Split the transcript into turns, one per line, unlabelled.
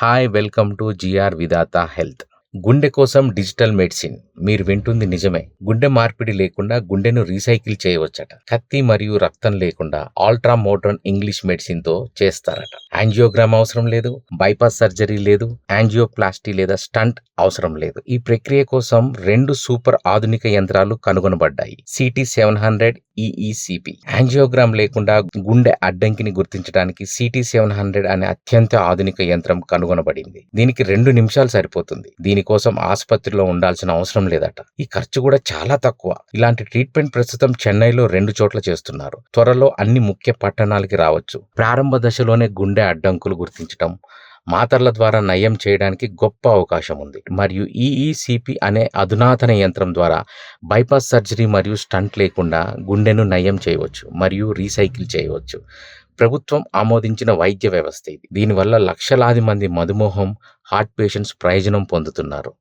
Hi welcome to GR Vidatha health గుండె కోసం digital medicine. మీరు వింటుంది నిజమే. గుండె మార్పిడి లేకుండా గుండెను రీసైకిల్ చేయవచ్చట. కత్తి మరియు రక్తం లేకుండా ఆల్ట్రా మోడ్రన్ ఇంగ్లీష్ మెడిసిన్తో చేస్తారట. యాంజియోగ్రామ్ అవసరం లేదు బైపాస్ సర్జరీ లేదు యాంజియోప్లాస్టీ లేదా స్టంట్ అవసరం లేదు. ఈ ప్రక్రియ కోసం రెండు సూపర్ ఆధునిక యంత్రాలు కనుగొనబడ్డాయి. CT seven hundred EECP angiogram లేకుండా గుండె అడ్డంకిని గుర్తించడానికి సిటీ సెవెన్ హండ్రెడ్ అనే అత్యంత ఆధునిక యంత్రం కనుగొనబడింది. దీనికి రెండు నిమిషాలు సరిపోతుంది. దీనికోసం ఆసుపత్రిలో ఉండాల్సిన అవసరం లేదట. ఈ ఖర్చు కూడా చాలా తక్కువ. ఇలాంటి ట్రీట్మెంట్ ప్రస్తుతం చెన్నైలో రెండు చోట్ల చేస్తున్నారు. త్వరలో అన్ని ముఖ్య పట్టణాలకి రావచ్చు. ప్రారంభ దశలోనే గుండె అడ్డంకులు గుర్తించటం మాతర్ల ద్వారా నయం చేయడానికి గొప్ప అవకాశం ఉంది. మరియు ఈఈసిపి అనే అధునాతన యంత్రం ద్వారా బైపాస్ సర్జరీ మరియు స్టంట్ లేకుండా గుండెను నయం చేయవచ్చు మరియు రీసైకిల్ చేయవచ్చు. ప్రభుత్వం ఆమోదించిన వైద్య వ్యవస్థ ఇది. దీనివల్ల లక్షలాది మంది మధుమేహం హార్ట్ పేషెంట్స్ ప్రయోజనం పొందుతున్నారు.